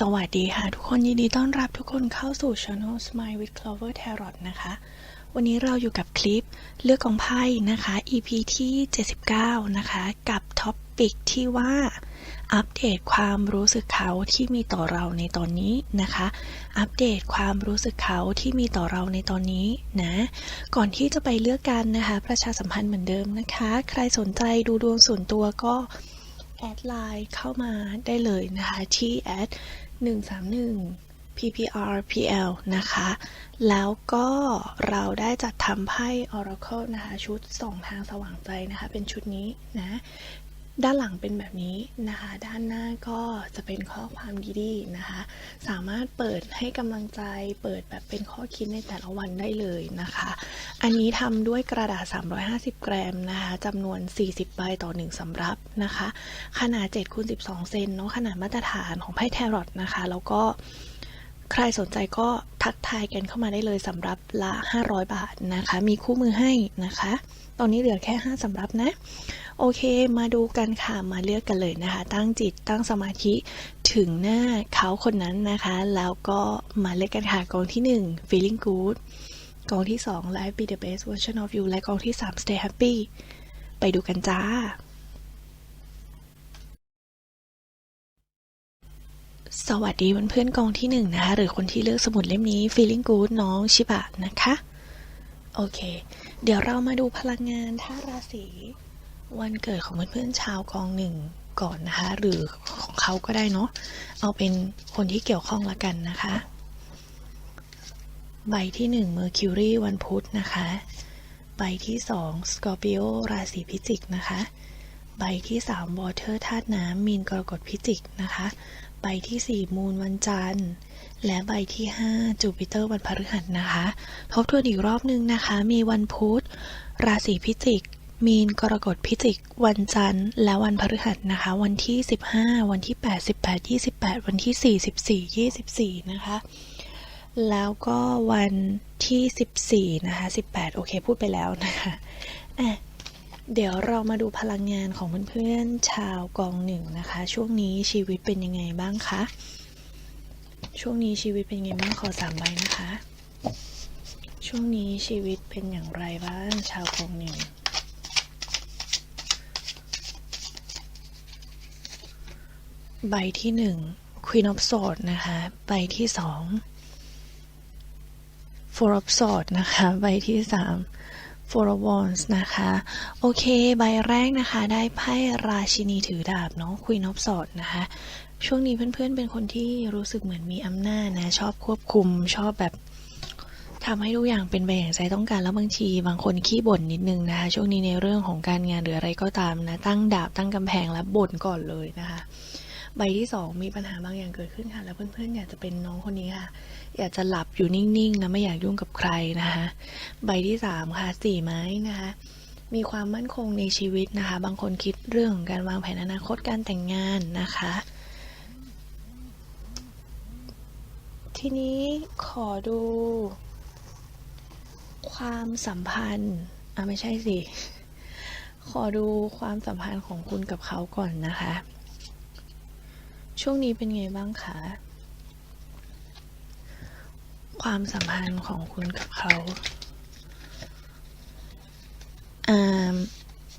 สวัสดีค่ะ ทุกคนยินดีต้อนรับทุกคนเข้าสู่ Channel Smile with Clover Tarot นะคะ วันนี้เราอยู่กับคลิปเลือกของไพ่นะคะ EP ที่ 79 นะคะ กับท็อปปิกที่ว่าอัปเดตความรู้สึกเขาที่มีต่อเราในตอนนี้นะคะ อัปเดตความรู้สึกเขาที่มีต่อเราในตอนนี้นะ ก่อนที่จะไปเลือกกันนะคะ ประชาสัมพันธ์เหมือนเดิมนะคะ ใครสนใจดูดวงส่วนตัวก็ แอดไลน์เข้ามาได้เลยนะคะที่แอด131 PPRPL นะคะ แล้วก็เราได้จัดทำไพ่ Oracle นะคะ ชุดส่องทางสว่างใจนะคะ เป็นชุดนี้นะ ด้านหลังเป็นแบบนี้นะคะ ด้านหน้าก็จะเป็นข้อความดีๆนะคะ สามารถเปิดให้กำลังใจ เปิดแบบเป็นข้อคิดในแต่ละวันได้เลยนะคะ อันนี้ทำด้วยกระดาษ 350 กรัมนะคะจำนวน 40 ใบต่อ 1สำรับนะคะ ขนาด7คูณ12 เซนเนาะ ขนาดมาตรฐานของไพ่แทรอตนะคะ แล้วก็ใครสนใจก็ทักทายกันเข้ามาได้เลยสำรับละ 500 บาทนะคะ มีคู่มือให้นะคะ ตอนนี้เหลือแค่ 5สำรับนะ โอเค มาดูกันค่ะ มาเลือกกันเลยนะคะ ตั้งจิตตั้งสมาธิถึงหน้าเขาคนนั้นนะคะ แล้วก็มาเลือกกันค่ะกองที่ 1 feeling good กองที่ 2 life be the best version of you และกองที่ 3 stay happy ไปดูกันจ้าสวัสดีเพื่อนๆกองที่1นะคะหรือคนที่เลือกสมุดเล่มนี้ feeling good น้องชิบะนะคะ โอเค เดี๋ยวเรามาดูพลังงานท่าราศี วันเกิดของเพื่อนๆชาวกองหนึ่งก่อนนะคะ หรือของเขาก็ได้เนาะเอาเป็นคนที่เกี่ยวข้องละกันนะคะ ใบที่หนึ่ง Mercury วันพุธนะคะ ใบที่สอง Scorpio ราศีพิจิกนะคะ ใบที่สาม Water ธาตุน้ำมีนกรกฎพิจิกนะคะ ใบที่สี่มูนวันจันทร์และใบที่ห้าจูปิเตอร์วันพฤหัสนะคะ ทบทวนอีกรอบนึงนะคะ มีวันพุธ ราศีพิจิก มีนกรกฎพิจิก วันจันทร์ และวันพฤหัสนะคะ วันที่ 15 วันที่ 8 18 28 วันที่ 4 14 24 นะคะ แล้วก็วันที่ 14 นะคะ 18 โอเค พูดไปแล้วนะคะอะเดี๋ยวเรามาดูพลังงานของเพื่อนๆชาวกองหนึ่งนะคะ ช่วงนี้ชีวิตเป็นยังไงบ้างคะ ช่วงนี้ชีวิตเป็นยังไงบ้างขอสามใบนะคะ ช่วงนี้ชีวิตเป็นอย่างไรบ้างชาวกองหนึ่ง ใบที่หนึ่ง Queen of Swords นะคะ ใบที่สอง Four of Swords นะคะ ใบที่สาม Four of Wands นะคะ โอเค ใบแรกนะคะ ได้ไพ่ราชินีถือดาบเนาะ Queen of Swords นะคะ ช่วงนี้เพื่อนๆ เป็นคนที่รู้สึกเหมือนมีอำนาจนะ ชอบควบคุม ชอบแบบทำให้ทุกอย่างเป็นไปอย่างใจต้องการแล้วบางทีบางคนขี้บ่นนิดนึงนะคะ ช่วงนี้ในเรื่องของการงานหรืออะไรก็ตามนะ ตั้งดาบตั้งกำแพงแล้วบ่นก่อนเลยนะคะ ใบที่สองมีปัญหาบางอย่างเกิดขึ้นค่ะ แล้วเพื่อนๆ อยากจะเป็นน้องคนนี้ค่ะ อยากจะหลับอยู่นิ่งๆ นะ ไม่อยากยุ่งกับใครนะคะ ใบที่สามค่ะสี่ไม้นะคะมีความมั่นคงในชีวิตนะคะ บางคนคิดเรื่องของการวางแผนอนาคตการแต่งงานนะคะ ทีนี้ขอดู ความสัมพันธ์อะไม่ใช่สิ ขอดูความสัมพันธ์ของคุณกับเขาก่อนนะคะ ช่วงนี้เป็นไงบ้างคะ ความสัมพันธ์ของคุณกับเขาอ่า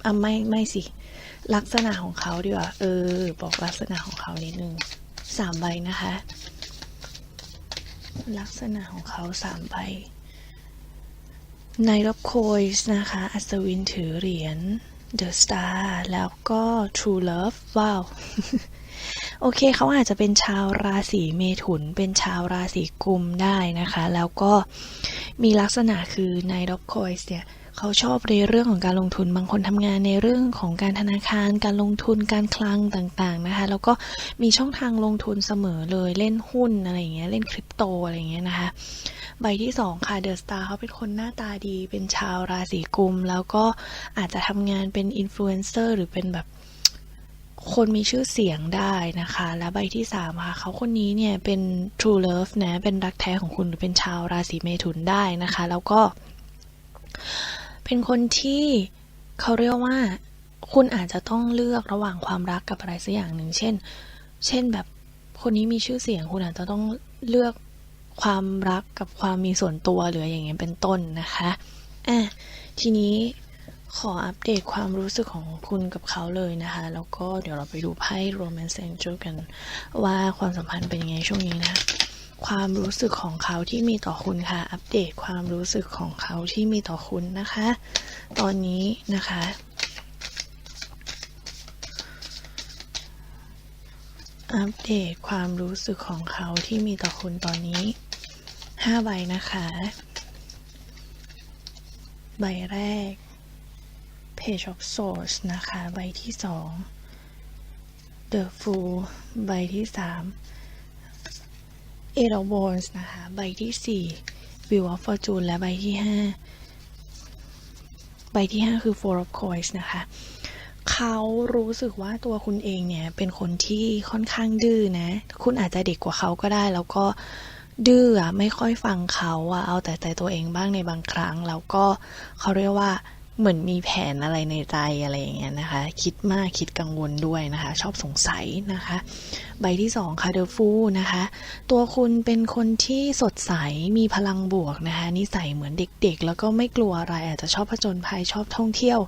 อ่าไม่ไม่สิ ลักษณะของเขาดีกว่า เออ บอกลักษณะของเขานิดนึงสามใบนะคะ ลักษณะของเขาสามใบในรับโคยนะคะ อัศวินถือเหรียญ The Star แล้วก็ True Love ว้าว โอเคเขาอาจจะเป็นชาวราศีเมถุน เป็นชาวราศีกุมได้นะคะ แล้วก็มีลักษณะคือในด็อกคอยส์เนี่ยเขาชอบในเรื่องของการลงทุนบางคนทำงานในเรื่องของการธนาคาร การลงทุนการคลังต่างๆนะคะ แล้วก็มีช่องทางลงทุนเสมอเลยเล่นหุ้นอะไรอย่างเงี้ยเล่นคริปโตอะไรอย่างเงี้ยนะคะ ใบที่สองค่ะเดอะสตาร์เขาเป็นคนหน้าตาดี เป็นชาวราศีกุม แล้วก็อาจจะทำงานเป็นอินฟลูเอนเซอร์หรือเป็นแบบ คนมีชื่อเสียงได้นะคะ และใบที่สามค่ะเขาคนนี้เนี่ยเป็น true love นะเป็นรักแท้ของคุณหรือเป็นชาวราศีเมถุนได้นะคะ แล้วก็ เป็นคนที่เขาเรียกว่า คุณอาจจะต้องเลือกระหว่างความรักกับอะไรสักอย่างหนึ่งเช่น เช่นแบบคนนี้มีชื่อเสียง คุณอาจจะต้องเลือกความรักกับความมีส่วนตัวหรืออย่างเงี้ยเป็นต้นนะคะอะทีนี้ ขออัปเดตความรู้สึกของคุณกับเขาเลยนะคะ แล้วก็เดี๋ยวเราไปดูไพ่ Romance Angel กัน ว่าความสัมพันธ์เป็นยังไงช่วงนี้นะ ความรู้สึกของเขาที่มีต่อคุณค่ะ อัปเดตความรู้สึกของเขาที่มีต่อคุณนะคะ ตอนนี้นะคะ อัปเดตความรู้สึกของเขาที่มีต่อคุณตอนนี้ห้าใบนะคะ ใบแรก Page of Swords นะคะ ใบที่สอง The Fool ใบที่สาม Eight of Wands นะคะ ใบที่สี่ Wheel of Fortune และใบที่ห้าใบที่ห้าคือ Four of Coins นะคะ เขารู้สึกว่าตัวคุณเองเนี่ย เป็นคนที่ค่อนข้างดื้อนะ คุณอาจจะเด็กกว่าเขาก็ได้ แล้วก็ดื้อไม่ค่อยฟังเขาอะเอาแต่ใจตัวเองบ้างในบางครั้ง แล้วก็เขาเรียกว่า เหมือนมีแผนอะไรในใจอะไรอย่างเงี้ยนะคะ คิดมากคิดกังวลด้วยนะคะ ชอบสงสัยนะคะ ใบที่สองค่ะเดอฟูนะคะ ตัวคุณเป็นคนที่สดใสมีพลังบวกนะคะ นิสัยเหมือนเด็กๆ แล้วก็ไม่กลัวอะไรอาจจะชอบผจญภัยชอบท่องเที่ยว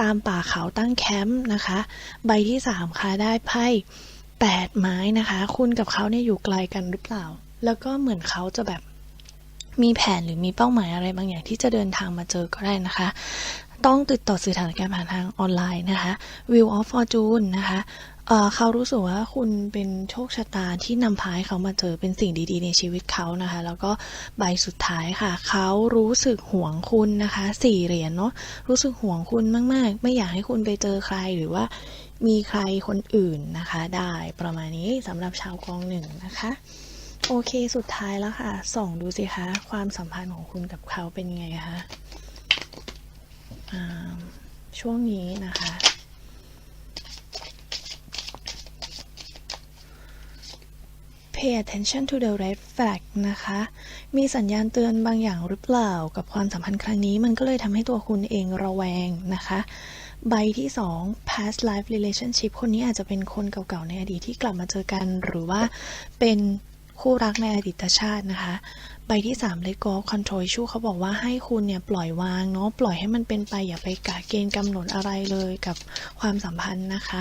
ตามป่าเขาตั้งแคมป์นะคะ ใบที่สามค่ะได้ไพ่แปดไม้นะคะ คุณกับเขาเนี่ยอยู่ไกลกันหรือเปล่า แล้วก็เหมือนเขาจะแบบ มีแผนหรือมีเป้าหมายอะไรบางอย่างที่จะเดินทางมาเจอก็ได้นะคะ ต้องติดต่อสื่อสารการผ่านทางออนไลน์นะคะ Wheel of Fortune นะคะเเขารู้สึกว่าคุณเป็นโชคชะตาที่นำพาให้เขามาเจอเป็นสิ่งดีๆ ในชีวิตเขานะคะ แล้วก็ใบสุดท้ายค่ะ เขารู้สึกห่วงคุณนะคะสี่เหรียญเนาะรู้สึกห่วงคุณมาก ๆ ไม่อยากให้คุณไปเจอใครหรือว่ามีใครคนอื่นนะคะ ได้ประมาณนี้สำหรับชาวกองหนึ่งนะคะ โอเคสุดท้ายแล้วค่ะ ส่องดูสิคะ ความสัมพันธ์ของคุณกับเขาเป็นยังไงคะช่วงนี้นะคะ pay attention to the red flag นะคะ มีสัญญาณเตือนบางอย่างหรือเปล่า กับความสัมพันธ์ครั้งนี้ มันก็เลยทำให้ตัวคุณเองระแวงนะคะ ใบที่ 2 past life relationship คนนี้อาจจะเป็นคนเก่าๆในอดีตที่กลับมาเจอกัน หรือว่าเป็น คู่รักในอดีตชาตินะคะ ใบที่ 3 let go of control issue เขาบอกว่าให้คุณเนี่ยปล่อยวางเนาะปล่อยให้มันเป็นไปอย่าไปกะเกณฑ์กำหนดอะไรเลยกับความสัมพันธ์นะคะ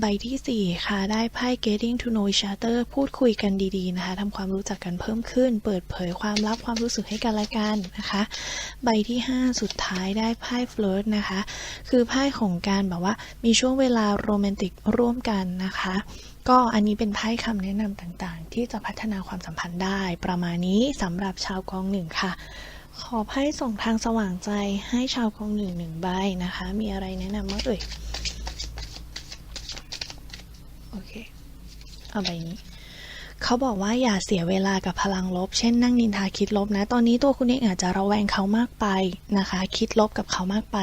ใบที่ 4 ค่ะ ได้ไพ่ getting to know each other พูดคุยกันดีๆนะคะทำความรู้จักกันเพิ่มขึ้น เปิดเผยความลับความรู้สึกให้กันและกันนะคะ ใบที่ 5 สุดท้ายได้ไพ่ flirt นะคะ คือไพ่ของการแบบว่ามีช่วงเวลาโรแมนติกร่วมกันนะคะ ก็อันนี้เป็นไพ่คำแนะนำต่างๆ ที่จะพัฒนาความสัมพันธ์ได้ ประมาณนี้สำหรับชาวกองหนึ่งค่ะ ขอไพ่ส่งทางสว่างใจให้ชาวกองหนึ่งหนึ่งใบนะคะ มีอะไรแนะนำบ้างเอ่ยโอเคเอาใบนี้เขาบอกว่าอย่าเสียเวลากับพลังลบ เช่นนั่งนินทาคิดลบนะ ตอนนี้ตัวคุณเองอาจจะระแวงเขามากไปนะคะ คิดลบกับเขามากไป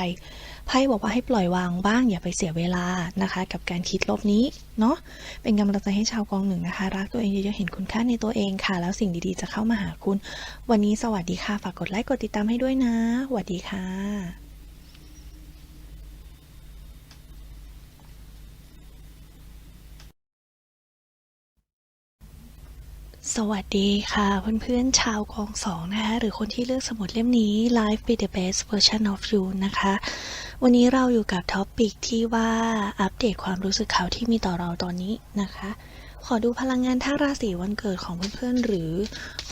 ไพ่บอกว่าให้ปล่อยวางบ้างอย่าไปเสียเวลานะคะ กับการคิดลบนี้เนาะเป็นกำลังใจให้ชาวกองหนึ่งนะคะ รักตัวเองเยอะๆเห็นคุณค่าในตัวเองค่ะ แล้วสิ่งดีๆจะเข้ามาหาคุณ วันนี้สวัสดีค่ะฝากกดไลค์กดติดตามให้ด้วยนะสวัสดีค่ะ สวัสดีค่ะเพื่อนๆชาวกองสองนะคะหรือคนที่เลือกสมุดเล่มนี้ Life be the best version of you นะคะ วันนี้เราอยู่กับท็อปปิกที่ว่าอัปเดตความรู้สึกเขาที่มีต่อเราตอนนี้นะคะ ขอดูพลังงานท่าราศีวันเกิดของเพื่อนๆหรือ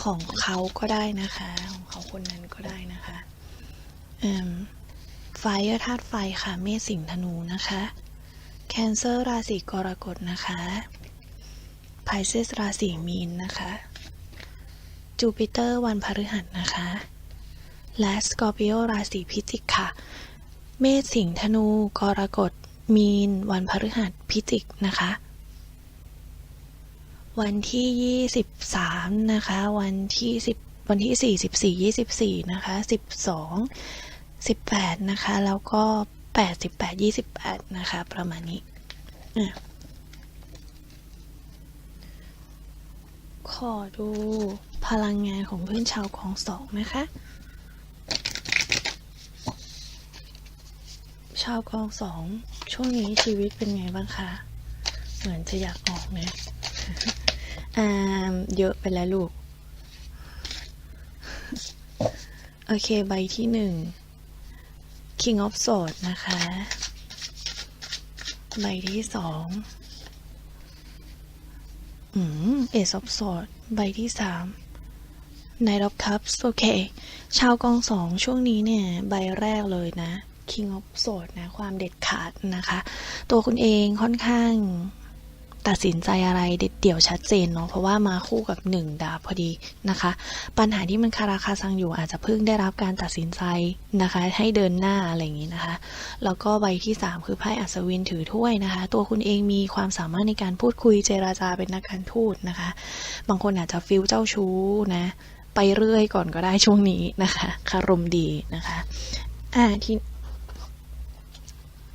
ของเขาก็ได้นะคะ ของเขาคนนั้นก็ได้นะคะไฟธาตุไฟค่ะเมษสิงห์ธนูนะคะแคนเซอร์ราศีกรกฎนะคะ ไพเซสราศีมีนนะคะ จูปิเตอร์วันพฤหัสนะคะ และสกอร์ปิโอราศีพิจิกค่ะ เมษสิงห์ธนูกรกฎมีน วันพฤหัสพิจิกนะคะ วันที่ 23 นะคะ วันที่ 10 วันที่44 24 นะคะ 12 18 นะคะ แล้วก็88 28 นะคะ ประมาณนี้อะ ขอดูพลังงานของเพื่อนชาวของสองนะคะ ชาวกองสองช่วงนี้ชีวิตเป็นไงบ้างคะ เหมือนจะอยากออกนะอ่าเยอะไปแล้วลูก โอเคใบที่หนึ่ง King of Swords นะคะ ใบที่สอง อืมเอซอบสอดใบที่สามนายดอบครับโอเค ชาวกองสองช่วงนี้เนี่ย ใบแรกเลยนะ King of s w o r d นะ ความเด็ดขาดนะคะ ตัวคุณเองค่อนข้าง ตัดสินใจอะไรเด็ดเดี่ยวชัดเจนเนาะเพราะว่ามาคู่กับหนึ่งดาบพอดีนะคะ ปัญหาที่มันคาราคาซังอยู่อาจจะเพิ่งได้รับการตัดสินใจนะคะ ให้เดินหน้าอะไรอย่างนี้นะคะ แล้วก็ใบที่ 3 คือไพ่อัศวินถือถ้วยนะคะ ตัวคุณเองมีความสามารถในการพูดคุยเจราจาเป็นนักการทูตนะคะ บางคนอาจจะฟิลเจ้าชู้นะไปเรื่อยก่อนก็ได้ช่วงนี้นะคะคารมดีนะคะอ่าที่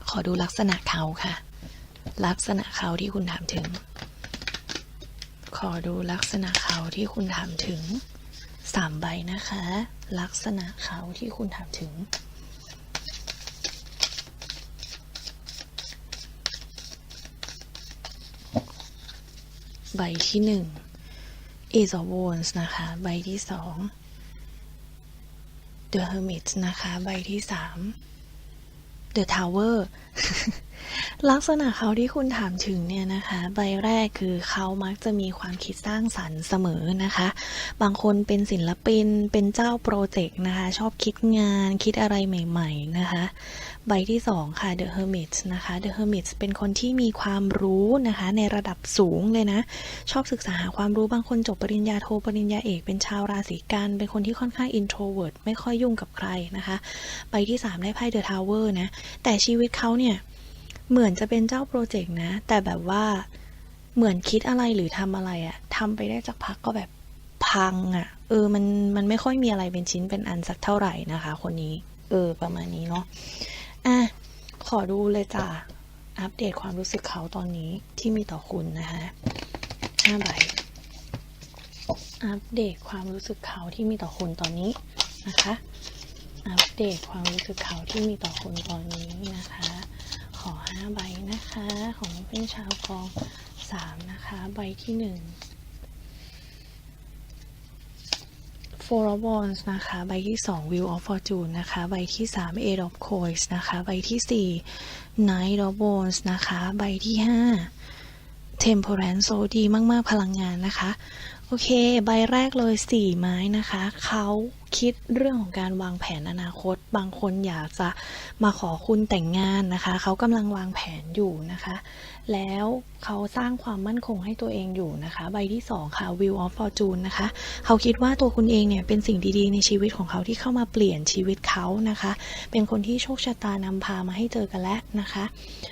ขอดูลักษณะเขาค่ะ ลักษณะเขาที่คุณถามถึง ขอดูลักษณะเขาที่คุณถามถึงสามใบนะคะ ลักษณะเขาที่คุณถามถึง ใบที่หนึ่ง Ace of Wands นะคะ ใบที่สอง The Hermit นะคะ ใบที่สาม The Tower ลักษณะเขาที่คุณถามถึงเนี่ยนะคะ ใบแรกคือเขามักจะมีความคิดสร้างสรรค์เสมอนะคะ บางคนเป็นศิลปิน เป็นเจ้าโปรเจกต์นะคะ ชอบคิดงาน คิดอะไรใหม่ๆนะคะ ใบที่สองค่ะ The Hermit นะคะ The Hermit เป็นคนที่มีความรู้นะคะ ในระดับสูงเลยนะ ชอบศึกษาหาความรู้ บางคนจบปริญญาโทปริญญาเอก เป็นชาวราศีกัน เป็นคนที่ค่อนข้าง introvert ไม่ค่อยยุ่งกับใครนะคะ ใบที่สามได้ไพ่ The Tower นะ แต่ชีวิตเขาเนี่ย เหมือนจะเป็นเจ้าโปรเจกต์นะ แต่แบบว่าเหมือนคิดอะไรหรือทำอะไรอะทำไปได้สักพักก็แบบพังอะเออมันมันไม่ค่อยมีอะไรเป็นชิ้นเป็นอันสักเท่าไหร่นะคะ คนนี้ เออ ประมาณนี้เนาะอะขอดูเลยจ้ะอัปเดตความรู้สึกเขาตอนนี้ที่มีต่อคุณนะคะห้าใบอัปเดตความรู้สึกเขาที่มีต่อคุณตอนนี้นะคะ อัปเดตความรู้สึกเขาที่มีต่อคุณตอนนี้นะคะ ขอห้าใบนะคะ ของเป็นชาวกองสามนะคะ ใบที่หนึ่ง Four of Wands นะคะ ใบที่สอง Wheel of Fortune นะคะ ใบที่สาม Eight of Coins นะคะ ใบที่สี่ Knight of Wands นะคะ ใบที่ห้า Temperance โซดีมาก ๆ พลังงานนะคะ โอเค ใบแรกเลยสี่ไม้นะคะ เขา คิดเรื่องของการวางแผนอนาคต บางคนอยากจะมาขอคุณแต่งงานนะคะ เขากำลังวางแผนอยู่นะคะ แล้วเขาสร้างความมั่นคงให้ตัวเองอยู่นะคะ ใบที่สองค่ะ Wheel of Fortune นะคะ เขาคิดว่าตัวคุณเองเนี่ยเป็นสิ่งดีๆ ในชีวิตของเขาที่เข้ามาเปลี่ยนชีวิตเขานะคะ เป็นคนที่โชคชะตานำพามาให้เจอกันแล้วนะคะ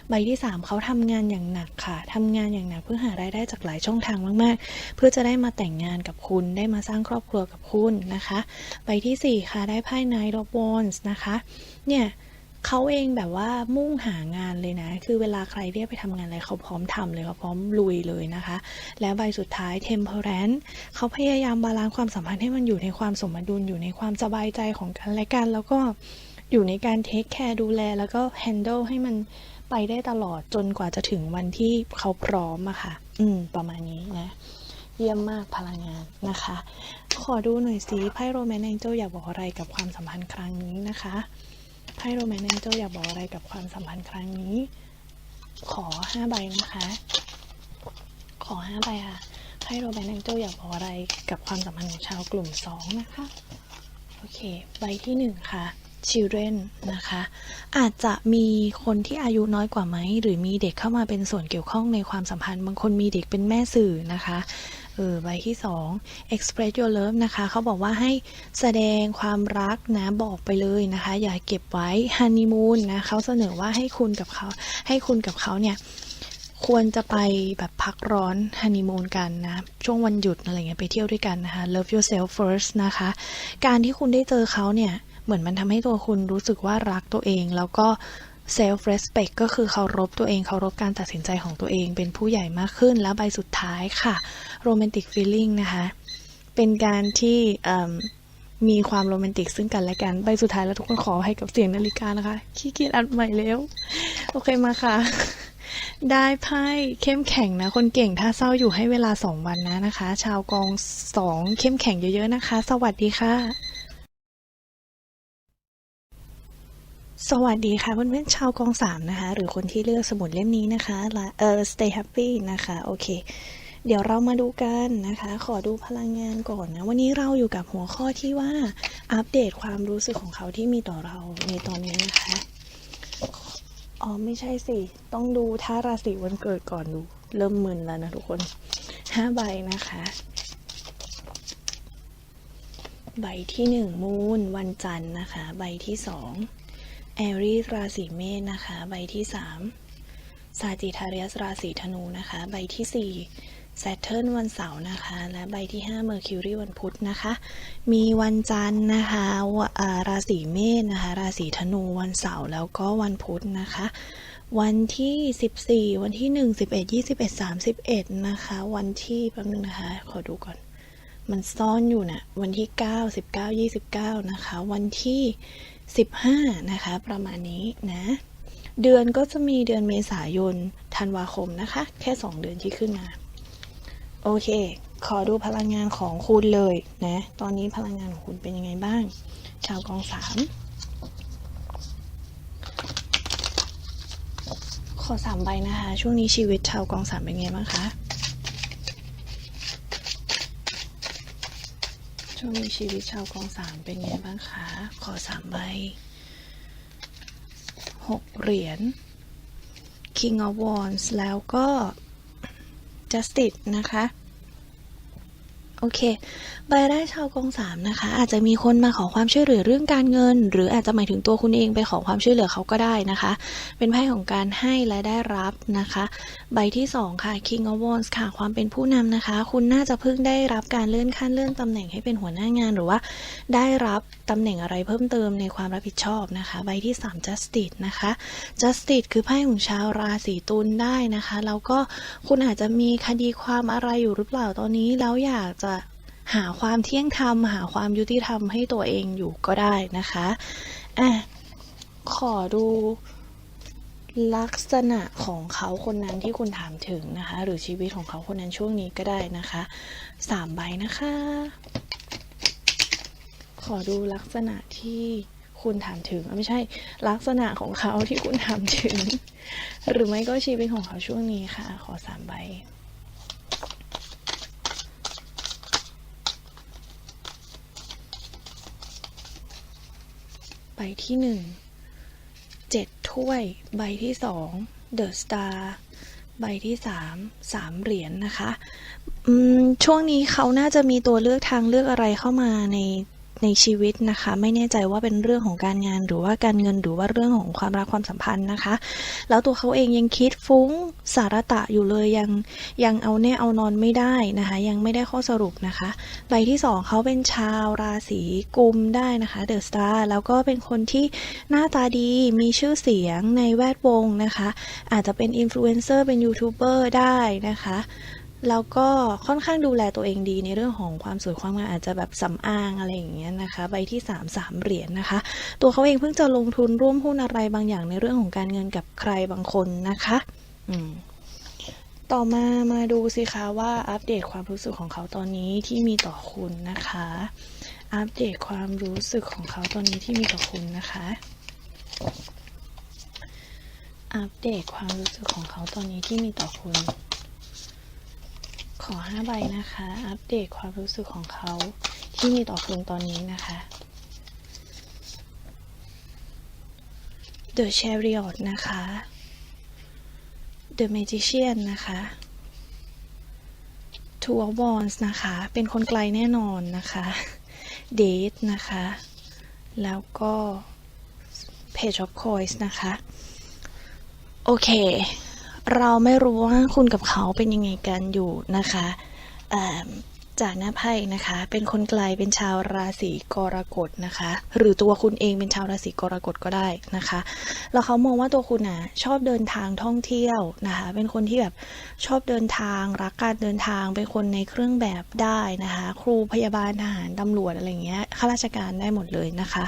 ใบที่สามเขาทำงานอย่างหนักค่ะทำงานอย่างหนักเพื่อหารายได้จากหลายช่องทางมากๆ เพื่อจะได้มาแต่งงานกับคุณ ได้มาสร้างครอบครัวกับคุณนะคะ ใบที่สี่ค่ะ ได้ไพ่ night of Wands นะคะ เนี่ย เขาเองแบบว่ามุ่งหางานเลยนะ คือเวลาใครเรียกไปทำงานอะไรเขาพร้อมทำเลยเขาพร้อมลุยเลยนะคะ แล้วใบสุดท้าย Temperance เขาพยายามบาลานซ์ความสัมพันธ์ให้มันอยู่ในความสมดุลอยู่ในความสบายใจของกันและกัน แล้วก็อยู่ในการเทคแคร์ดูแล แล้วก็ handle ให้มันไปได้ตลอดจนกว่าจะถึงวันที่เขาพร้อมอะค่ะ อืม ประมาณนี้นะ เยี่ยมมากพลังงานนะคะ ขอดูหน่อยสิไพ่โรแมนแองเจิลอยากบอกอะไรกับความสัมพันธ์ครั้งนี้นะคะ ไพ่โรแมนแองเจิลอยากบอกอะไรกับความสัมพันธ์ครั้งนี้ ขอห้าใบนะคะ ขอห้าใบค่ะไพ่โรแมนแองเจิลอยากบอกอะไรกับความสัมพันธ์ของชาวกลุ่มสองนะคะโอเค ใบที่หนึ่งค่ะ children นะคะ อาจจะมีคนที่อายุน้อยกว่าไหม หรือมีเด็กเข้ามาเป็นส่วนเกี่ยวข้องในความสัมพันธ์ บางคนมีเด็กเป็นแม่สื่อนะคะ เออใบที่สอง express your love นะคะเขาบอกว่าให้แสดงความรักนะบอกไปเลยนะคะ อย่าเก็บไว้ honeymoon นะเขาเสนอว่าให้คุณกับเขาให้คุณกับเขาเนี่ยควรจะไปแบบพักร้อนฮันนีมูนกันนะ ช่วงวันหยุดอะไรเงี้ยไปเที่ยวด้วยกันนะคะ love yourself first นะคะ การที่คุณได้เจอเขาเนี่ย เหมือนมันทำให้ตัวคุณรู้สึกว่ารักตัวเอง แล้วก็ self respect ก็คือเคารพตัวเองเคารพการตัดสินใจของตัวเอง เป็นผู้ใหญ่มากขึ้นแล้วใบสุดท้ายค่ะ romantic feeling นะคะ เป็นการที่มมีความโรแมนติกซึ่งกันและกัน ใบสุดท้ายแล้วทุกคนขอให้กับเสียงนาฬิกานะคะ ขี้เกียจอัดใหม่แล้ว โอเคมาค่ะ ได้ไพ่เข้มแข็งนะ คนเก่งถ้าเศร้าอยู่ให้เวลาสองวันนะนะคะ ชาวกองสองเข้มแข็งเยอะๆนะคะ สวัสดีค่ะ สวัสดีค่ะเพื่อนๆชาวกองสามนะคะ หรือคนที่เลือกสมุดเล่มนี้นะคะละเออ stay happy นะคะ โอเค เดี๋ยวเรามาดูกันนะคะ ขอดูพลังงานก่อนนะ วันนี้เราอยู่กับหัวข้อที่ว่าอัปเดตความรู้สึกของเขาที่มีต่อเราในตอนนี้นะคะ อ๋อ ไม่ใช่สิ ต้องดูท่าราศีวันเกิดก่อนดู เริ่มมึนแล้วนะทุกคนห้าใบนะคะ ใบที่หนึ่งมูนวันจันทร์นะคะ ใบที่สอง แอรีสราศีเมษนะคะ ใบที่สามซาจิทาเรียสราศีธนูนะคะ ใบที่สี่แซทเทิร์นวันเสาร์นะคะ และใบที่5เมอร์คิวรีวันพุธนะคะ มีวันจันทร์นะคะราศีเมษนะคะ ราศีธนูวันเสาร์แล้วก็วันพุธนะคะ วันที่ 14 วันที่ 1 11 21 31 นะคะ วันที่แป๊บนึงนะคะ ขอดูก่อน มันซ่อนอยู่น่ะวันที่ 9 19 29 นะคะ วันที่ 15 นะคะ ประมาณนี้นะ เดือนก็จะมีเดือนเมษายนธันวาคมนะคะ แค่ 2 เดือนที่ขึ้นมา โอเค ขอดูพลังงานของคุณเลยนะ ตอนนี้พลังงานของคุณเป็นยังไงบ้าง ชาวกองสามขอสามใบนะคะ ช่วงนี้ชีวิตชาวกองสามเป็นไงบ้างคะ ช่วงนี้ชีวิตชาวกองสามเป็นไงบ้างคะ ขอสามใบหกเหรียญ King of Wands แล้วก็ Justice นะคะ โอเค ใบแรกชาวกองสามนะคะ อาจจะมีคนมาขอความช่วยเหลือเรื่องการเงิน หรืออาจจะหมายถึงตัวคุณเองไปขอความช่วยเหลือเขาก็ได้นะคะ เป็นไพ่ของการให้และได้รับนะคะ ใบที่สองค่ะ King of Wands ค่ะ ความเป็นผู้นำนะคะ คุณน่าจะเพิ่งได้รับการเลื่อนขั้นเลื่อนตำแหน่งให้เป็นหัวหน้างาน หรือว่าได้รับตำแหน่งอะไรเพิ่มเติมในความรับผิดชอบนะคะ ใบที่สาม Justice นะคะ Justice คือไพ่ของชาวราศีตุลได้นะคะแล้วก็คุณอาจจะมีคดีความอะไรอยู่หรือเปล่าตอนนี้แล้วอยากจะ หาความเที่ยงธรรม หาความยุติธรรมให้ตัวเองอยู่ก็ได้นะคะอะขอดูลักษณะของเขาคนนั้นที่คุณถามถึงนะคะ หรือชีวิตของเขาคนนั้นช่วงนี้ก็ได้นะคะสามใบนะคะ ขอดูลักษณะที่คุณถามถึงไม่ใช่ลักษณะของเขาที่คุณถามถึง หรือไม่ก็ชีวิตของเขาช่วงนี้ค่ะ ขอสามใบ ใบที่หนึ่งเจ็ดถ้วย ใบที่สองเดอะสตาร์ใบที่สามสามเหรียญนนะคะช่วงนี้เขาน่าจะมีตัวเลือกทางเลือกอะไรเข้ามาใน ในชีวิตนะคะ ไม่แน่ใจว่าเป็นเรื่องของการงานหรือว่าการเงินหรือว่าเรื่องของความรักความสัมพันธ์นะคะ แล้วตัวเขาเองยังคิดฟุ้งสารตะอยู่เลยยังยังเอาแน่เอานอนไม่ได้นะคะ ยังไม่ได้ข้อสรุปนะคะใบที่สองเขาเป็นชาวราศีกุมได้นะคะเดอะสตาร์แล้วก็เป็นคนที่หน้าตาดีมีชื่อเสียงในแวดวงนะคะ อาจจะเป็นอินฟลูเอนเซอร์เป็นยูทูบเบอร์ได้นะคะ แล้วก็ค่อนข้างดูแลตัวเองดีในเรื่องของความสวยความงามอาจจะแบบสำอางอะไรอย่างเงี้ยนะคะ ใบที่สามสามเหรียญนะคะ ตัวเขาเองเพิ่งจะลงทุนร่วมหุ้นอะไรบางอย่างในเรื่องของการเงินกับใครบางคนนะคะอืมต่อมามาดูสิคะว่าอัปเดตความรู้สึกของเขาตอนนี้ที่มีต่อคุณนะคะ อัปเดตความรู้สึกของเขาตอนนี้ที่มีต่อคุณนะคะ อัปเดตความรู้สึกของเขาตอนนี้ที่มีต่อคุณ อห้าใบนะคะ อัปเดตความรู้สึกของเขาที่มีต่อคุณตอนนี้นะคะ The Chariot นะคะ The Magician นะคะ Two of Wands นะคะ เป็นคนไกลแน่นอนนะคะ Date นะคะ แล้วก็ Page of Coins นะคะ โอเค เราไม่รู้ว่าคุณกับเขาเป็นยังไงกันอยู่นะคะจากหน้าไพ่นะคะ เป็นคนไกลเป็นชาวราศีกรกฎนะคะ หรือตัวคุณเองเป็นชาวราศีกรกฎก็ได้นะคะ แล้วเขามองว่าตัวคุณอะชอบเดินทางท่องเที่ยวนะคะ เป็นคนที่แบบชอบเดินทางรักการเดินทาง เป็นคนในเครื่องแบบได้นะคะ ครูพยาบาลทหารตำรวจอะไรเงี้ย ข้าราชการได้หมดเลยนะคะ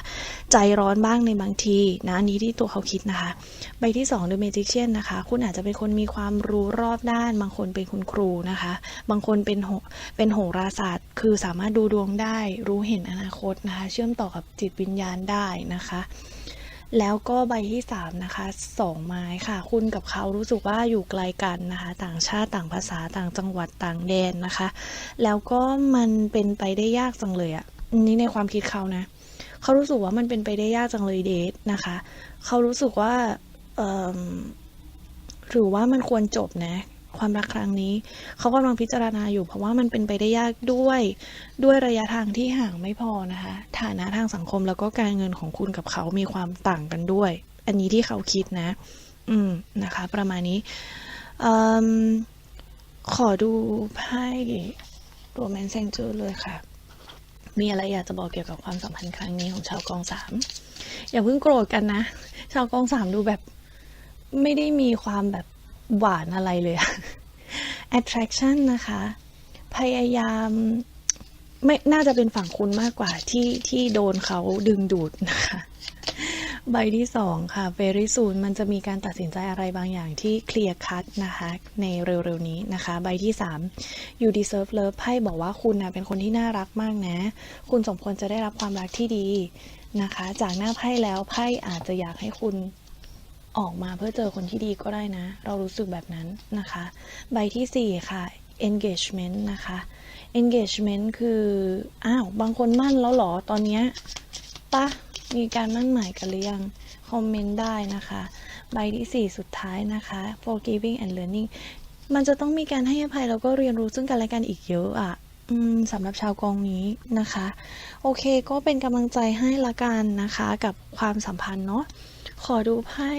ใจร้อนบ้างในบางทีนะนี้ที่ตัวเขาคิดนะคะ ใบที่2 The Magician นะคะ คุณอาจจะเป็นคนมีความรู้รอบด้าน บางคนเป็นคุณครูนะคะ บางคนเป็นโหเป็นโหราศาสตร์ คือสามารถดูดวงได้ รู้เห็นอนาคตนะคะ เชื่อมต่อกับจิตวิญญาณได้นะคะแล้วก็ใบที่3นะคะสองไม้ค่ะ คุณกับเขารู้สึกว่าอยู่ไกลกันนะคะ ต่างชาติต่างภาษาต่างจังหวัดต่างแดนนะคะ แล้วก็มันเป็นไปได้ยากจังเลยอะ นี้ในความคิดเขานะ เขารู้สึกว่ามันเป็นไปได้ยากจังเลยเดทนะคะ เขารู้สึกว่าหรือว่ามันควรจบนะ ความรักครั้งนี้ เขากำลังพิจารณาอยู่ เพราะว่ามันเป็นไปได้ยากด้วยด้วยระยะทางที่ห่างไม่พอนะคะ ฐานะทางสังคมแล้วก็การเงินของคุณกับเขามีความต่างกันด้วย อันนี้ที่เขาคิดนะ อืมนะคะ ประมาณนี้อขอดูไพ่ตัวแมนเซงเจอร์เลยค่ะ มีอะไรอยากจะบอกเกี่ยวกับความสัมพันธ์ครั้งนี้ของชาวกองสามอย่าเพิ่งโกรธกันนะ ชาวกองสามดูแบบไม่ได้มีความแบบหวานอะไรเลยอะ attraction นะคะ พยายามไม่น่าจะเป็นฝั่งคุณมากกว่าที่ที่โดนเขาดึงดูดนะคะ ใบที่สองค่ะ very soon มันจะมีการตัดสินใจอะไรบางอย่างที่เคลียร์คัดนะคะในเร็วๆนี้นะคะ ใบที่สาม you deserve love ไพ่บอกว่าคุณนะเป็นคนที่น่ารักมากนะ คุณสมควรจะได้รับความรักที่ดีนะคะ จากหน้าไพ่แล้วไพ่อาจจะอยากให้คุณออกมาเพื่อเจอคนที่ดีก็ได้นะ เรารู้สึกแบบนั้นนะคะ ใบที่สี่ค่ะ engagement นะคะ engagement คือ อ้าว บางคนมั่นแล้วหรอ ตอนเนี้ยปะ มีการมั่นหมายกันหรือยัง คอมเมนต์ได้นะคะ ใบที่สี่สุดท้ายนะคะ forgiving and learning มันจะต้องมีการให้อภัยแล้วก็เรียนรู้ซึ่งกันและกันอีกเยอะอะสำหรับชาวกองนี้นะคะ โอเคก็เป็นกำลังใจให้ละกันนะคะ กับความสัมพันธ์เนาะขอดูไพ่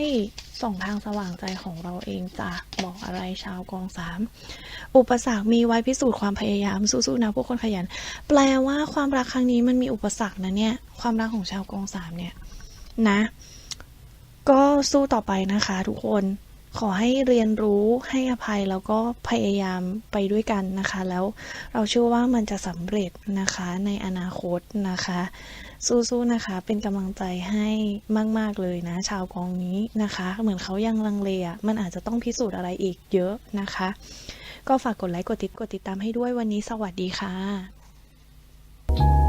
ส่องทางสว่างใจของเราเองจะบอกอะไรชาวกองสามอุปสรรคมีไว้พิสูจน์ความพยายามสู้ๆนะพวกคนขยัน แปลว่าความรักครั้งนี้มันมีอุปสรรคนะเนี่ย ความรักของชาวกองสามเนี่ยนะ ก็สู้ต่อไปนะคะทุกคนขอให้เรียนรู้ให้อภัยแล้วก็พยายามไปด้วยกันนะคะ แล้วเราเชื่อว่ามันจะสำเร็จนะคะในอนาคตนะคะ สู้ๆนะคะเป็นกำลังใจให้มาก ๆ เลยนะ ชาวกองนี้นะคะ เหมือนเขายังลังเลอะมันอาจจะต้องพิสูจน์อะไรอีกเยอะนะคะ ก็ฝากกดไลค์กดติดกดติดตามให้ด้วยวันนี้สวัสดีค่ะ